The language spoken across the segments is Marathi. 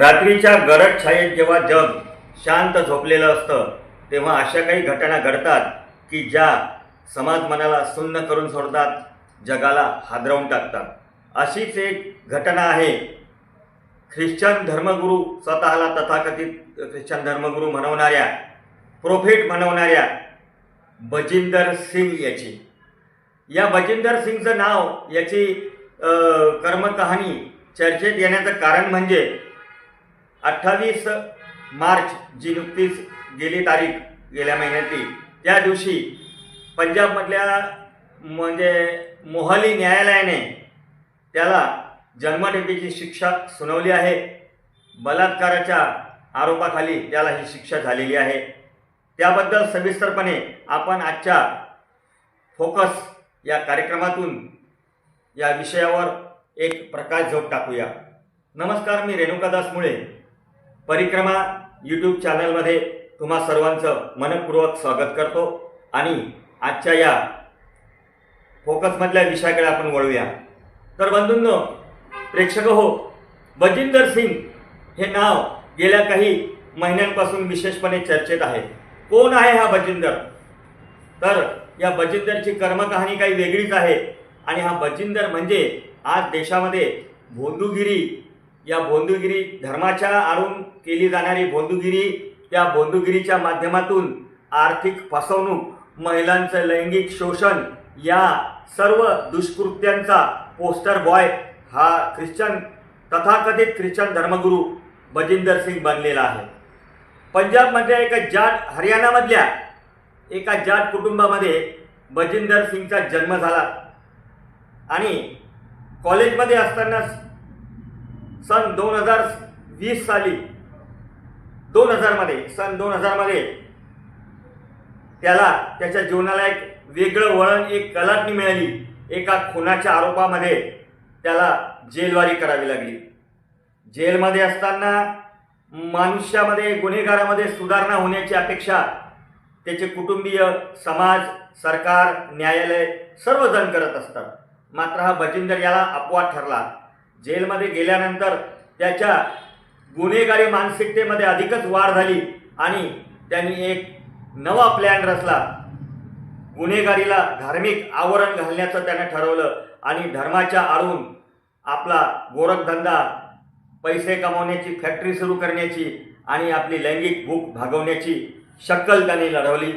रात्रीच्या गरज छायेत जेव्हा जग शांत झोपलेलं असतं तेव्हा अशा काही घटना घडतात की ज्या समाज मनाला सुन्न करून सोडतात जगाला हादरवून टाकतात. अशीच एक घटना आहे. ख्रिश्चन धर्मगुरू स्वतःला तथाकथित ख्रिश्चन धर्मगुरू म्हणवणाऱ्या प्रोफेट म्हणवणाऱ्या बजिंदर सिंग याची. या बजिंदर सिंगचं नाव याची कर्मकहाणी चर्चेत येण्याचं कारण म्हणजे अठ्ठावीस मार्च जी नुकतीच गेली तारीख गेल्या महिन्यातली त्या दिवशी पंजाबमधल्या म्हणजे मोहाली न्यायालयाने त्याला जन्मठेपेची शिक्षा सुनावली आहे. बलात्काराच्या आरोपाखाली त्याला ही शिक्षा झालेली आहे. त्याबद्दल सविस्तरपणे आपण आजच्या फोकस या कार्यक्रमातून या विषयावर एक प्रकाश झोप टाकूया. नमस्कार मी रेणुकादास मुळे परिक्रमा यूट्यूब चॅनलमध्ये तुम्हा सर्वांचं मनपूर्वक स्वागत करतो आणि आजच्या या फोकसमधल्या विषयाकडे आपण वळूया. तर बंधूंनो प्रेक्षक हो बजिंदर सिंग हे नाव गेल्या काही महिन्यांपासून विशेषपणे चर्चेत आहे. कोण आहे हा बजिंदर? तर या बजिंदरची कर्मकहाणी काही वेगळीच आहे आणि हा बजिंदर म्हणजे आज देशामध्ये भोंदूगिरी या भोंदूगिरी धर्माच्या आडून केली जाणारी भोंदूगिरी या भोंदूगिरीच्या माध्यमातून आर्थिक फसवणूक महिलांचं लैंगिक शोषण या सर्व दुष्कृत्यांचा पोस्टर बॉय हा ख्रिश्चन तथाकथित ख्रिश्चन धर्मगुरू बजिंदर सिंग बनलेला आहे. पंजाबमधल्या एका जाट हरियाणामधल्या एका जाट कुटुंबामध्ये बजिंदर सिंगचा जन्म झाला. आणि कॉलेजमध्ये असताना सन दोन हजार वीस साली दोन हजारमध्ये सन दोन हजारमध्ये त्याला त्याच्या जीवनाला एक वेगळं वळण एक कलाटणी मिळाली. एका खुनाच्या आरोपामध्ये त्याला जेलवारी करावी लागली. जेलमध्ये असताना मनुष्यामध्ये गुन्हेगारामध्ये सुधारणा होण्याची अपेक्षा त्याचे कुटुंबीय समाज सरकार न्यायालय सर्वजण करत असतात. मात्र हा बजिंदर याला अपवाद ठरला. जेलमध्ये गेल्यानंतर त्याच्या गुन्हेगारी मानसिकतेमध्ये अधिकच वाढ झाली आणि त्यांनी एक नवा प्लॅन रचला. गुन्हेगारीला धार्मिक आवरण घालण्याचं त्यानं ठरवलं आणि धर्माच्या आडून आपला गोरखधंदा पैसे कमावण्याची फॅक्टरी सुरू करण्याची आणि आपली लैंगिक भूक भागवण्याची शक्कल त्याने लढवली.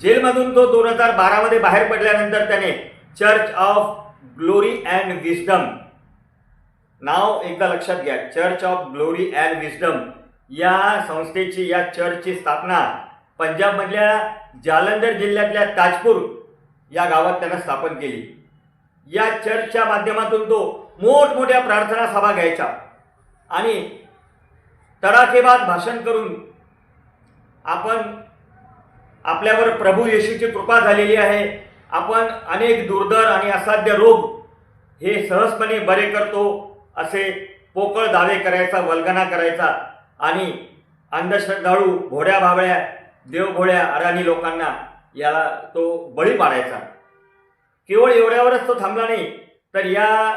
जेलमधून तो दोन हजार बारामध्ये बाहेर पडल्यानंतर त्याने church of glory and wisdom नाव एकदा लक्षात घ्या. Church of glory and wisdom या संस्थेची या चर्चची स्थापना पंजाबमधल्या जालंधर जिल्ह्यातल्या ताजपूर या गावात त्यानं स्थापन केली. या चर्चच्या माध्यमातून तो मोठमोठ्या प्रार्थना सभा घ्यायचा. आणि तडाखेबाद भाषण करून आपण आपल्यावर प्रभू येशूची कृपा झालेली आहे. आपण अनेक दुर्धर आणि असाध्य रोग हे सहजपणे बरे करतो. असे पोकळ दावे करायचा वल्गना करायचा आणि अंधश्रद्धाळू घोड्या भाबळ्या देवघोड्या अराणी लोकांना याला तो बळी पाडायचा. केवळ एवढ्यावरच तो थांबला नाही तर या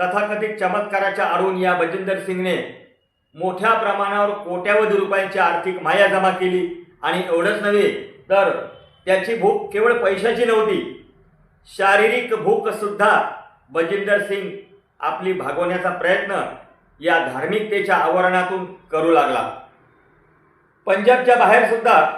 तथाकथित चमत्काराच्या आडून या बजिंदर सिंगने मोठ्या प्रमाणावर कोट्यावधी रुपयांची आर्थिक माया जमा केली. आणि एवढंच नव्हे तर त्याची भूक केवळ पैशाची नव्हती. शारीरिक भूकसुद्धा बजिंदर सिंग आपली भागवण्याचा प्रयत्न या धार्मिकतेच्या आवरणातून करू लागला. पंजाबच्या बाहेर सुद्धा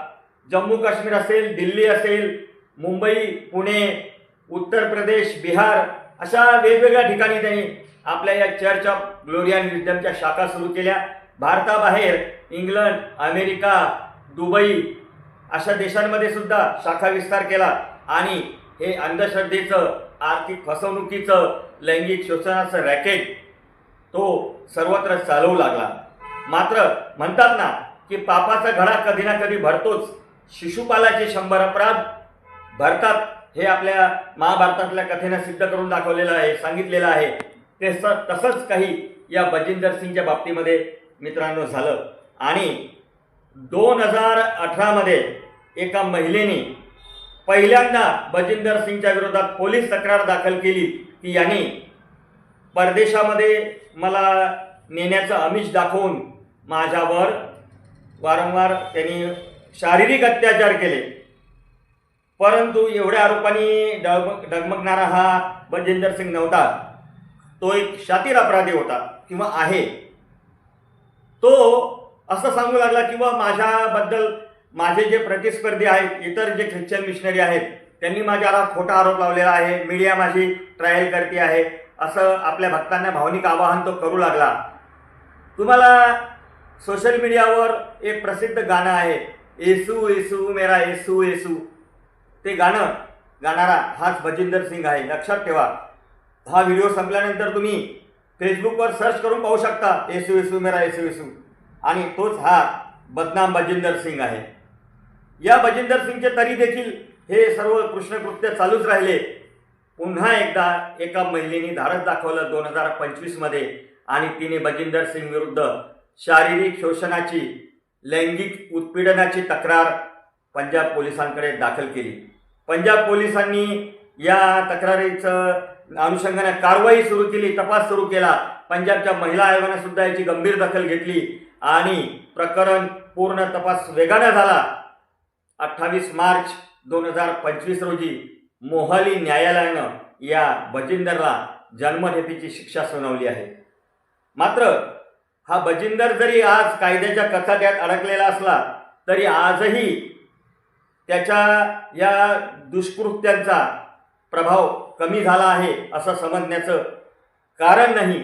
जम्मू काश्मीर असेल दिल्ली असेल मुंबई पुणे उत्तर प्रदेश बिहार अशा वेगवेगळ्या ठिकाणी त्यांनी आपल्या या चर्च ऑफ ग्लोरियन अँड विजडमच्या शाखा सुरू केल्या. भारताबाहेर इंग्लंड अमेरिका दुबई अशा देशांमध्ये सुद्धा शाखा विस्तार केला. आणि हे अंधश्रद्धेचं आर्थिक फसवणुकीचं लैंगिक शोषणाचं रॅकेट तो सर्वत्र चालवू लागला. मात्र म्हणतात ना की पापाचा घडा कधी ना कधी भरतोच. शिशुपालाचे शंभर अपराध भरतात हे आपल्या महाभारतातल्या कथेनं सिद्ध करून दाखवलेलं आहे सांगितलेलं आहे. ते स तसंच काही या बजिंदर सिंगच्या बाबतीमध्ये मित्रांनो झालं. आणि दोन हजार अठरामध्ये एका महिलेने पहिल्यांदा बजिंदर सिंगच्या विरोधात पोलीस तक्रार दाखल केली की यांनी परदेशामध्ये मला नेण्याचं आमिष दाखवून माझ्यावर वारंवार त्यांनी शारीरिक अत्याचार केले. परंतु एवढ्या आरोपांनी डगमग डगमगणारा हा बजेंदर सिंग नव्हता. तो एक शातीर अपराधी होता किंवा आहे. तो असं सांगू लागला किंवा माझ्याबद्दल माझे जे प्रतिस्पर्धी आहेत इतर जे ख्रिश्चन मिशनरी आहेत त्यांनी माझ्याला खोटा आरोप लावलेला आहे. मीडिया माझी ट्रायल करते आहे. असं आपल्या भक्तांना भावनिक आवाहन तो करू लागला. तुम्हाला सोशल मीडियावर एक प्रसिद्ध गाणं आहे. येसू येसू मेरा येसू येसू. ते गाणं गाणारा हाच भजिंदर सिंग आहे. लक्षात ठेवा. हा व्हिडिओ संपल्यानंतर तुम्ही फेसबुकवर सर्च करून पाहू शकता. येसू येसू मेरा येसू येसू. आणि तोच हा बदनाम बजिंदर सिंग आहे. या बजिंदर सिंगचे तरी देखील हे सर्व कृष्णकृत्य चालूच राहिले. पुन्हा एकदा एका महिलेने धाडस दाखवलं दोन हजार पंचवीसमध्ये आणि तिने बजिंदर सिंग विरुद्ध शारीरिक शोषणाची लैंगिक उत्पीडनाची तक्रार पंजाब पोलिसांकडे दाखल केली. पंजाब पोलिसांनी या तक्रारीचं अनुषंगाने कारवाई सुरू केली तपास सुरू केला. पंजाबच्या महिला आयोगाने सुद्धा याची गंभीर दखल घेतली आणि प्रकरण पूर्ण तपास वेगाने झाला. अठ्ठावीस मार्च दोन हजार पंचवीस रोजी मोहाली न्यायालयानं या बजिंदरला जन्मठेपीची शिक्षा सुनावली आहे. मात्र हा बजिंदर जरी आज कायद्याच्या कथाट्यात अडकलेला असला तरी आजही त्याच्या या दुष्कृत्यांचा प्रभाव कमी झाला आहे असं समजण्याचं कारण नाही.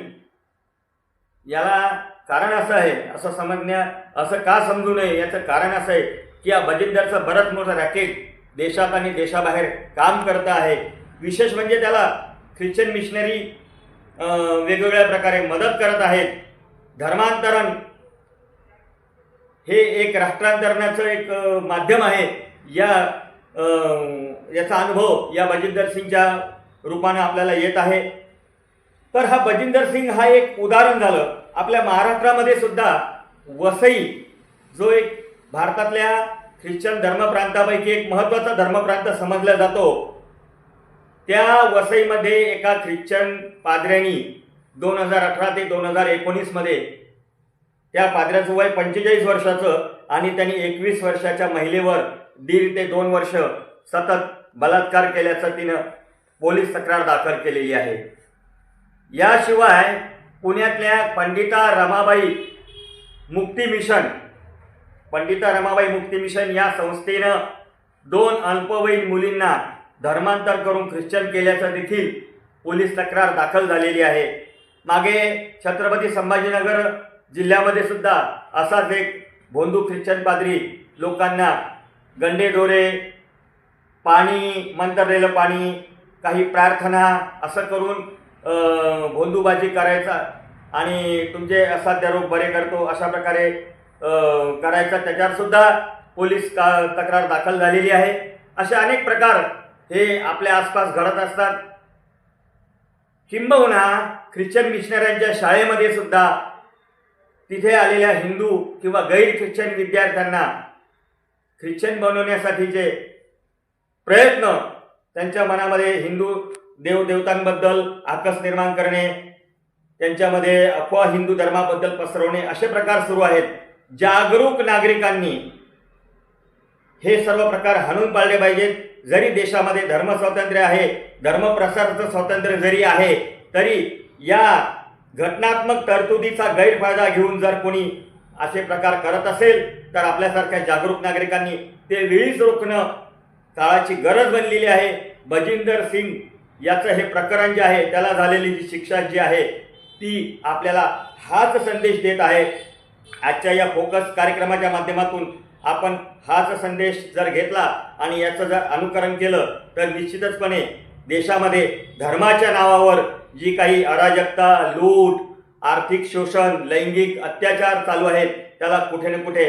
याला कारण असं आहे असं समजण्या असं का समजू नये याचं कारण असं आहे की या बजिंदरचं बरंच मोठं रॅकेट देशात आणि देशाबाहेर काम करतं आहे. विशेष म्हणजे त्याला ख्रिश्चन मिशनरी वेगवेगळ्या प्रकारे मदत करत आहेत. धर्मांतरण हे एक राष्ट्रांतरणाचं एक माध्यम आहे. या याचा अनुभव या बजिंदर सिंगच्या रूपानं आपल्याला येत आहे. तर हा बजिंदर सिंग हा एक उदाहरण झालं. आपल्या महाराष्ट्रामध्ये सुद्धा वसई जो एक भारतातल्या ख्रिश्चन धर्मप्रांतापैकी एक महत्त्वाचा धर्मप्रांत समजला जातो. त्या वसईमध्ये एका ख्रिश्चन पादऱ्यांनी दोन हजार अठरा ते दोन हजार एकोणीसमध्ये त्या पादऱ्याचं वय पंचेचाळीस वर्षाचं आणि त्यांनी एकवीस वर्षाच्या महिलेवर दीड ते दोन वर्ष सतत बलात्कार केल्याचं तिनं पोलीस तक्रार दाखल केलेली आहे. याशिवाय पुण्यातल्या पंडिता रमाबाई मुक्ती मिशन पंडिता रमाबाई मुक्ती मिशन या संस्थेनं दोन अल्पवयीन मुलींना धर्मांतर करून ख्रिश्चन केल्याचं देखील पोलीस तक्रार दाखल झालेली आहे. मागे छत्रपती संभाजीनगर जिल्ह्यामध्ये सुद्धा असाच एक भोंदू ख्रिश्चन पादरी लोकांना गंडे डोरे पाणी मंतरलेलं पाणी काही प्रार्थना असं करून भोंदूबाजी करायचा आणि तुमचे असाध्य रोग बरे करतो अशा प्रकारे करायचा. त्याच्यावर सुद्धा पोलीस का तक्रार दाखल झालेली आहे. असे अनेक प्रकार हे आपल्या आसपास घडत असतात. किंबहुना ख्रिश्चन मिशनऱ्यांच्या शाळेमध्ये सुद्धा तिथे आलेल्या हिंदू किंवा गैर ख्रिश्चन विद्यार्थ्यांना ख्रिश्चन बनवण्यासाठीचे प्रयत्न त्यांच्या मनामध्ये हिंदू देवदेवतांबद्दल आकस निर्माण करणे त्यांच्यामध्ये अफवा हिंदू धर्माबद्दल पसरवणे असे प्रकार सुरू आहेत. जागरूक नागरिकांनी हे सर्व प्रकार हाणून पाळले पाहिजेत. जरी देशामध्ये धर्मस्वातंत्र्य आहे धर्मप्रसाराचं स्वातंत्र्य जरी आहे तरी या घटनात्मक तरतुदीचा गैरफायदा घेऊन जर कोणी असे प्रकार करत असेल तर आपल्यासारख्या जागरूक नागरिकांनी ते वेळीच रोखणं काळाची गरज बनलेली आहे. बजिंदर सिंग याचं हे प्रकरण जे आहे त्याला झालेली जी शिक्षा जी आहे ती आपल्याला हाच संदेश देत आहे. आजच्या या फोकस कार्यक्रमाच्या माध्यमातून आपण हाच संदेश जर घेतला आणि याचं जर अनुकरण केलं तर निश्चितचपणे देशामध्ये धर्माच्या नावावर जी काही अराजकता लूट आर्थिक शोषण लैंगिक अत्याचार चालू आहेत त्याला कुठे ना कुठे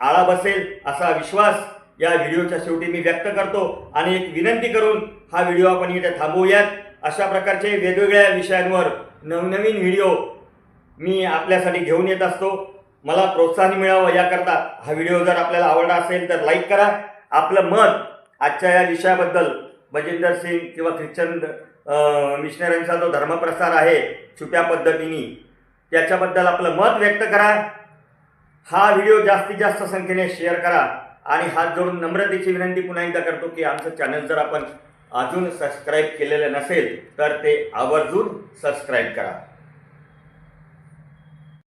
आळा बसेल असा विश्वास या व्हिडिओच्या शेवटी मी व्यक्त करतो. आणि एक विनंती करून हा व्हिडिओ आपण इथे थांबवूयात. अशा प्रकारचे वेगवेगळ्या विषयांवर नवनवीन व्हिडिओ मी आपल्यासाठी घेऊन येत असतो. मला प्रोत्साहन मिळावं याकरता हा व्हिडिओ जर आपल्याला आवडला असेल तर लाईक करा. आपलं मत आजच्या या विषयाबद्दल बजिंदर सिंग किंवा ख्रिश्चन मिशनऱ्यांचा जो धर्मप्रसार आहे छुप्या पद्धतीने त्याच्याबद्दल आपलं मत व्यक्त करा. हा व्हिडिओ जास्तीत जास्त संख्येने शेअर करा आणि हात जोडून नम्रतेची विनंती पुन्हा एकदा करतो की आमचं चॅनल जर आपण अजून सबस्क्राईब केलेलं नसेल तर ते आवर्जून सबस्क्राईब करा.